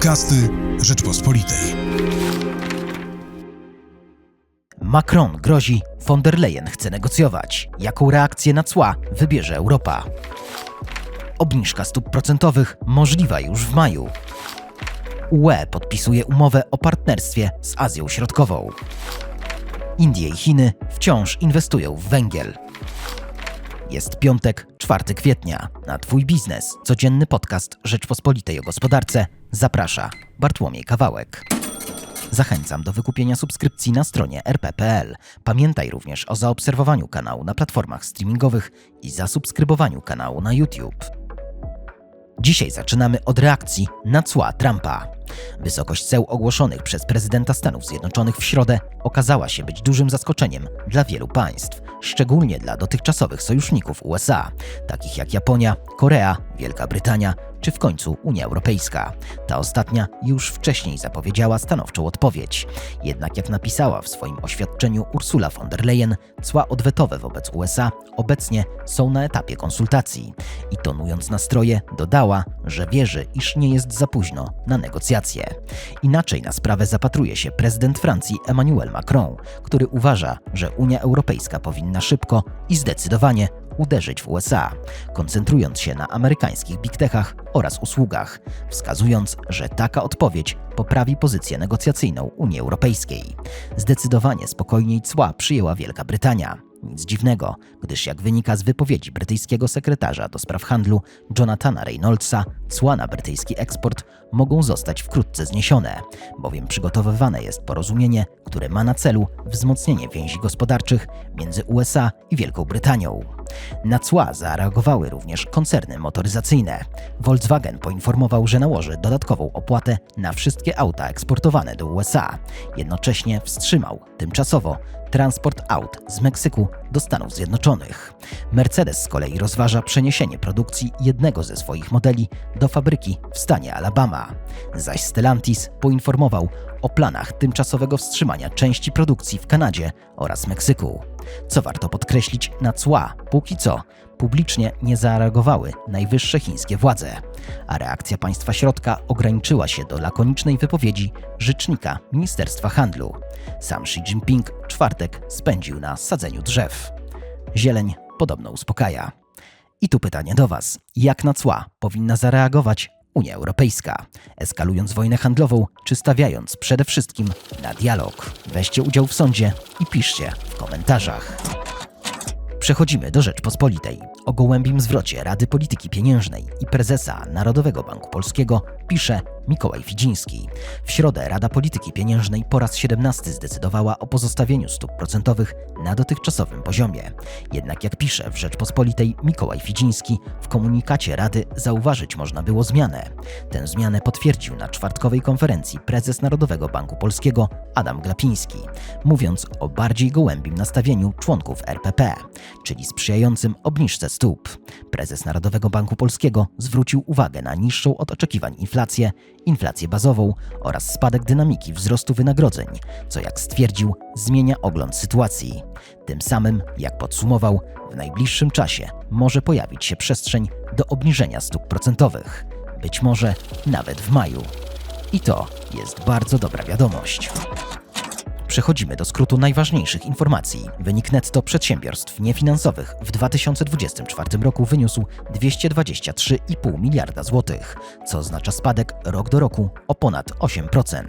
Podcasty Rzeczpospolitej. Macron grozi, von der Leyen chce negocjować. Jaką reakcję na cła wybierze Europa? Obniżka stóp procentowych możliwa już w maju. UE podpisuje umowę o partnerstwie z Azją Środkową. Indie i Chiny wciąż inwestują w węgiel. Jest piątek, 4 kwietnia. Na Twój biznes, codzienny podcast Rzeczpospolitej o gospodarce zaprasza Bartłomiej Kawałek. Zachęcam do wykupienia subskrypcji na stronie rp.pl. Pamiętaj również o zaobserwowaniu kanału na platformach streamingowych i zasubskrybowaniu kanału na YouTube. Dzisiaj zaczynamy od reakcji na cła Trumpa. Wysokość ceł ogłoszonych przez prezydenta Stanów Zjednoczonych w środę okazała się być dużym zaskoczeniem dla wielu państw, szczególnie dla dotychczasowych sojuszników USA, takich jak Japonia, Korea, Wielka Brytania czy w końcu Unia Europejska. Ta ostatnia już wcześniej zapowiedziała stanowczą odpowiedź. Jednak jak napisała w swoim oświadczeniu Ursula von der Leyen, cła odwetowe wobec USA obecnie są na etapie konsultacji i tonując nastroje dodała, że wierzy, iż nie jest za późno na negocjacje. Inaczej na sprawę zapatruje się prezydent Francji Emmanuel Macron, który uważa, że Unia Europejska powinna szybko i zdecydowanie uderzyć w USA, koncentrując się na amerykańskich big techach oraz usługach, wskazując, że taka odpowiedź poprawi pozycję negocjacyjną Unii Europejskiej. Zdecydowanie spokojniej cła przyjęła Wielka Brytania. Nic dziwnego, gdyż jak wynika z wypowiedzi brytyjskiego sekretarza do spraw handlu Jonathana Reynoldsa, cła na brytyjski eksport mogą zostać wkrótce zniesione, bowiem przygotowywane jest porozumienie, które ma na celu wzmocnienie więzi gospodarczych między USA i Wielką Brytanią. Na cła zareagowały również koncerny motoryzacyjne. Volkswagen poinformował, że nałoży dodatkową opłatę na wszystkie auta eksportowane do USA. Jednocześnie wstrzymał tymczasowo transport aut z Meksyku do Stanów Zjednoczonych. Mercedes z kolei rozważa przeniesienie produkcji jednego ze swoich modeli do fabryki w stanie Alabama. Zaś Stellantis poinformował o planach tymczasowego wstrzymania części produkcji w Kanadzie oraz Meksyku. Co warto podkreślić, na cła póki co publicznie nie zareagowały najwyższe chińskie władze, a reakcja państwa środka ograniczyła się do lakonicznej wypowiedzi rzecznika Ministerstwa Handlu. Sam Xi Jinping czwartek spędził na sadzeniu drzew. Zieleń podobno uspokaja. I tu pytanie do Was: jak na cła powinna zareagować Unia Europejska, eskalując wojnę handlową, czy stawiając przede wszystkim na dialog? Weźcie udział w sądzie i piszcie w komentarzach. Przechodzimy do Rzeczpospolitej. O gołębim zwrocie Rady Polityki Pieniężnej i prezesa Narodowego Banku Polskiego pisze Mikołaj Fidziński. W środę Rada Polityki Pieniężnej po raz 17 zdecydowała o pozostawieniu stóp procentowych na dotychczasowym poziomie. Jednak jak pisze w Rzeczpospolitej Mikołaj Fidziński, w komunikacie Rady zauważyć można było zmianę. Tę zmianę potwierdził na czwartkowej konferencji prezes Narodowego Banku Polskiego Adam Glapiński, mówiąc o bardziej gołębim nastawieniu członków RPP, czyli sprzyjającym obniżce stóp. Prezes Narodowego Banku Polskiego zwrócił uwagę na niższą od oczekiwań inflację, inflację bazową oraz spadek dynamiki wzrostu wynagrodzeń, co jak stwierdził, zmienia ogląd sytuacji. Tym samym, jak podsumował, w najbliższym czasie może pojawić się przestrzeń do obniżenia stóp procentowych, być może nawet w maju. I to jest bardzo dobra wiadomość. Przechodzimy do skrótu najważniejszych informacji. Wynik netto przedsiębiorstw niefinansowych w 2024 roku wyniósł 223,5 miliarda złotych, co oznacza spadek rok do roku o ponad 8%.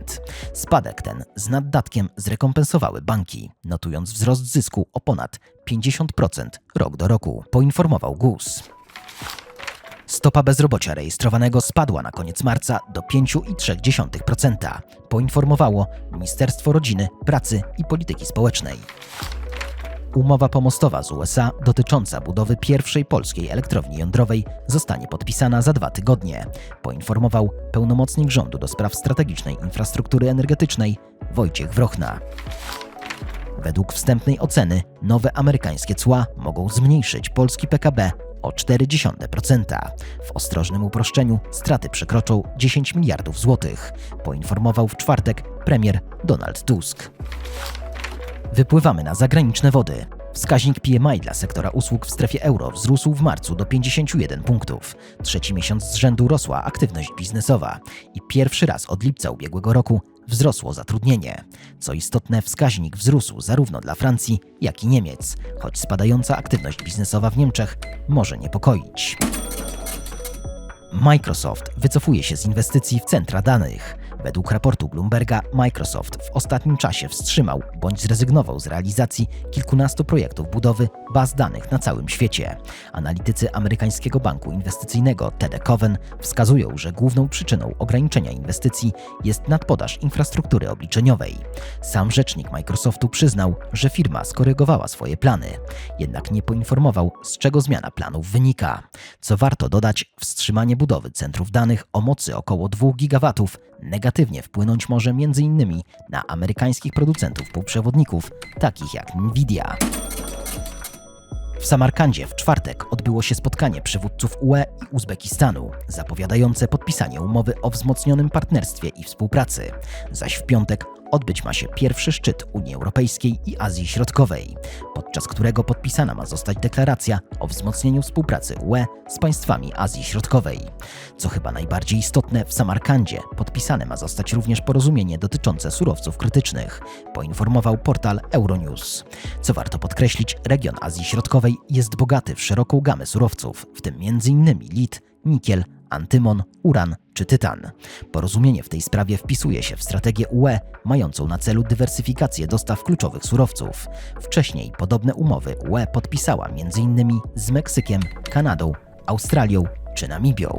Spadek ten z naddatkiem zrekompensowały banki, notując wzrost zysku o ponad 50% rok do roku, poinformował GUS. Stopa bezrobocia rejestrowanego spadła na koniec marca do 5,3%, poinformowało Ministerstwo Rodziny, Pracy i Polityki Społecznej. Umowa pomostowa z USA dotycząca budowy pierwszej polskiej elektrowni jądrowej zostanie podpisana za dwa tygodnie, poinformował pełnomocnik rządu do spraw strategicznej infrastruktury energetycznej Wojciech Wrochna. Według wstępnej oceny nowe amerykańskie cła mogą zmniejszyć polski PKB o 0,4%. W ostrożnym uproszczeniu straty przekroczą 10 miliardów złotych, poinformował w czwartek premier Donald Tusk. Wypływamy na zagraniczne wody. Wskaźnik PMI dla sektora usług w strefie euro wzrósł w marcu do 51 punktów. Trzeci miesiąc z rzędu rosła aktywność biznesowa i pierwszy raz od lipca ubiegłego roku wzrosło zatrudnienie. Co istotne, wskaźnik wzrósł zarówno dla Francji, jak i Niemiec, choć spadająca aktywność biznesowa w Niemczech może niepokoić. Microsoft wycofuje się z inwestycji w centra danych. Według raportu Bloomberga, Microsoft w ostatnim czasie wstrzymał bądź zrezygnował z realizacji kilkunastu projektów budowy baz danych na całym świecie. Analitycy amerykańskiego banku inwestycyjnego TD wskazują, że główną przyczyną ograniczenia inwestycji jest nadpodaż infrastruktury obliczeniowej. Sam rzecznik Microsoftu przyznał, że firma skorygowała swoje plany, jednak nie poinformował, z czego zmiana planów wynika. Co warto dodać, wstrzymanie budowy centrów danych o mocy około 2 gigawatów negatywnie wpłynąć może m.in. na amerykańskich producentów półprzewodników, takich jak Nvidia. W Samarkandzie w czwartek odbyło się spotkanie przywódców UE i Uzbekistanu, zapowiadające podpisanie umowy o wzmocnionym partnerstwie i współpracy, zaś w piątek odbyć ma się pierwszy szczyt Unii Europejskiej i Azji Środkowej, podczas którego podpisana ma zostać deklaracja o wzmocnieniu współpracy UE z państwami Azji Środkowej. Co chyba najbardziej istotne, w Samarkandzie podpisane ma zostać również porozumienie dotyczące surowców krytycznych, poinformował portal Euronews. Co warto podkreślić, region Azji Środkowej jest bogaty w szeroką gamę surowców, w tym m.in. lit, nikiel, antymon, uran czy tytan. Porozumienie w tej sprawie wpisuje się w strategię UE mającą na celu dywersyfikację dostaw kluczowych surowców. Wcześniej podobne umowy UE podpisała m.in. z Meksykiem, Kanadą, Australią czy Namibią.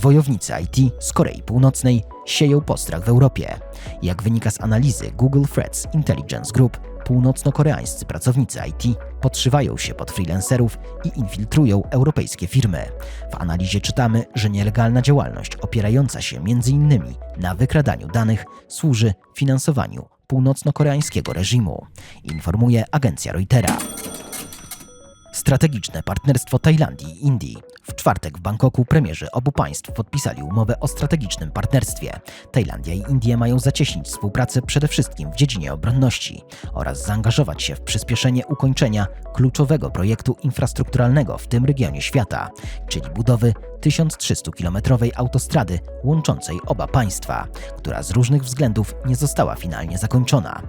Wojownicy IT z Korei Północnej sieją postrach w Europie. Jak wynika z analizy Google Threats Intelligence Group, północno-koreańscy pracownicy IT podszywają się pod freelancerów i infiltrują europejskie firmy. W analizie czytamy, że nielegalna działalność opierająca się m.in. na wykradaniu danych służy finansowaniu północno-koreańskiego reżimu, informuje agencja Reutera. Strategiczne partnerstwo Tajlandii i Indii. W czwartek w Bangkoku premierzy obu państw podpisali umowę o strategicznym partnerstwie. Tajlandia i Indie mają zacieśnić współpracę przede wszystkim w dziedzinie obronności oraz zaangażować się w przyspieszenie ukończenia kluczowego projektu infrastrukturalnego w tym regionie świata, czyli budowy 1300-kilometrowej autostrady łączącej oba państwa, która z różnych względów nie została finalnie zakończona.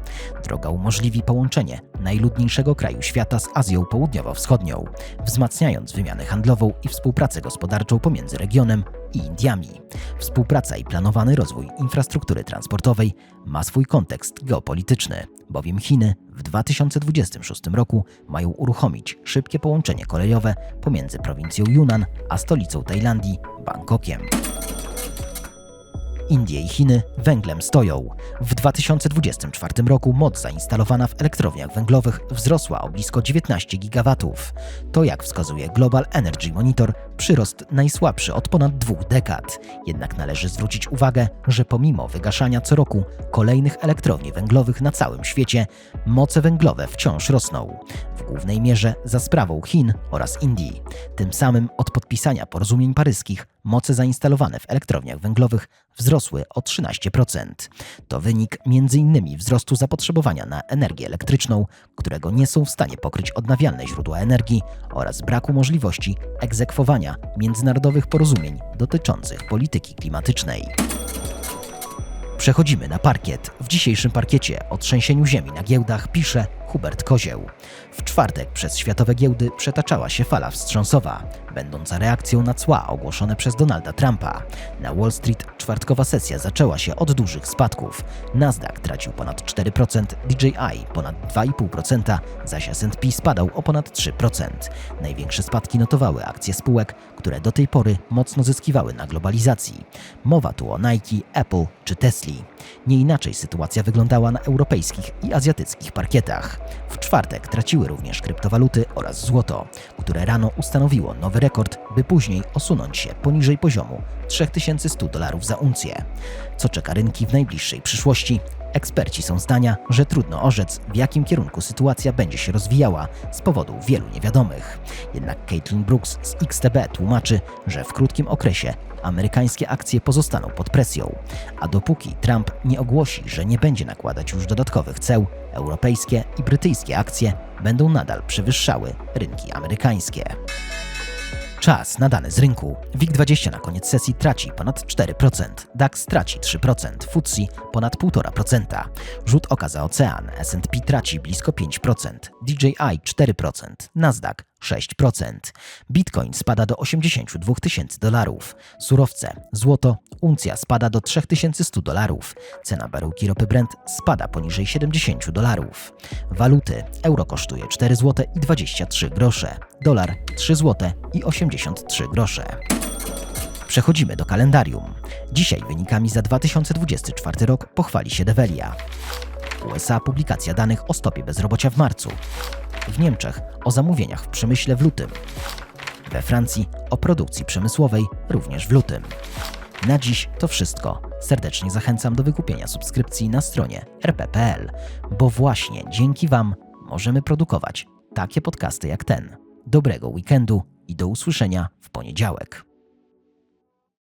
Droga umożliwi połączenie najludniejszego kraju świata z Azją Południowo-Wschodnią, wzmacniając wymianę handlową i współpracę gospodarczą pomiędzy regionem i Indiami. Współpraca i planowany rozwój infrastruktury transportowej ma swój kontekst geopolityczny, bowiem Chiny w 2026 roku mają uruchomić szybkie połączenie kolejowe pomiędzy prowincją Yunnan a stolicą Tajlandii, Bangkokiem. Indie i Chiny węglem stoją. W 2024 roku moc zainstalowana w elektrowniach węglowych wzrosła o blisko 19 gigawatów. To, jak wskazuje Global Energy Monitor, przyrost najsłabszy od ponad dwóch dekad. Jednak należy zwrócić uwagę, że pomimo wygaszania co roku kolejnych elektrowni węglowych na całym świecie, moce węglowe wciąż rosną. W głównej mierze za sprawą Chin oraz Indii. Tym samym od podpisania porozumień paryskich moce zainstalowane w elektrowniach węglowych wzrosły o 13%. To wynik m.in. wzrostu zapotrzebowania na energię elektryczną, którego nie są w stanie pokryć odnawialne źródła energii oraz braku możliwości egzekwowania międzynarodowych porozumień dotyczących polityki klimatycznej. Przechodzimy na parkiet. W dzisiejszym parkiecie o trzęsieniu ziemi na giełdach pisze Hubert Kozieł. W czwartek przez światowe giełdy przetaczała się fala wstrząsowa, będąca reakcją na cła ogłoszone przez Donalda Trumpa. Na Wall Street czwartkowa sesja zaczęła się od dużych spadków. Nasdaq tracił ponad 4%, DJI ponad 2,5%, zaś S&P spadał o ponad 3%. Największe spadki notowały akcje spółek, które do tej pory mocno zyskiwały na globalizacji. Mowa tu o Nike, Apple czy Tesli. Nie inaczej sytuacja wyglądała na europejskich i azjatyckich parkietach. W czwartek traciły również kryptowaluty oraz złoto, które rano ustanowiło nowy rekord, by później osunąć się poniżej poziomu 3100 dolarów za uncję. Co czeka rynki w najbliższej przyszłości? Eksperci są zdania, że trudno orzec, w jakim kierunku sytuacja będzie się rozwijała z powodu wielu niewiadomych. Jednak Caitlin Brooks z XTB tłumaczy, że w krótkim okresie amerykańskie akcje pozostaną pod presją, a dopóki Trump nie ogłosi, że nie będzie nakładać już dodatkowych ceł, europejskie i brytyjskie akcje będą nadal przewyższały rynki amerykańskie. Czas nadany z rynku. WIG20 na koniec sesji traci ponad 4%, DAX traci 3%, FTSE ponad 1,5%. Rzut oka za ocean, S&P traci blisko 5%, DJI 4%, Nasdaq 6%. Bitcoin spada do 82 tysięcy dolarów. Surowce, złoto, uncja spada do 3100 dolarów. Cena baryłki ropy Brent spada poniżej 70 dolarów. Waluty, euro kosztuje 4 zł i 23 grosze, dolar 3 zł i 83 grosze. Przechodzimy do kalendarium. Dzisiaj wynikami za 2024 rok pochwali się Develia. USA publikacja danych o stopie bezrobocia w marcu. W Niemczech o zamówieniach w przemyśle w lutym. We Francji o produkcji przemysłowej również w lutym. Na dziś to wszystko. Serdecznie zachęcam do wykupienia subskrypcji na stronie rp.pl, bo właśnie dzięki Wam możemy produkować takie podcasty jak ten. Dobrego weekendu i do usłyszenia w poniedziałek.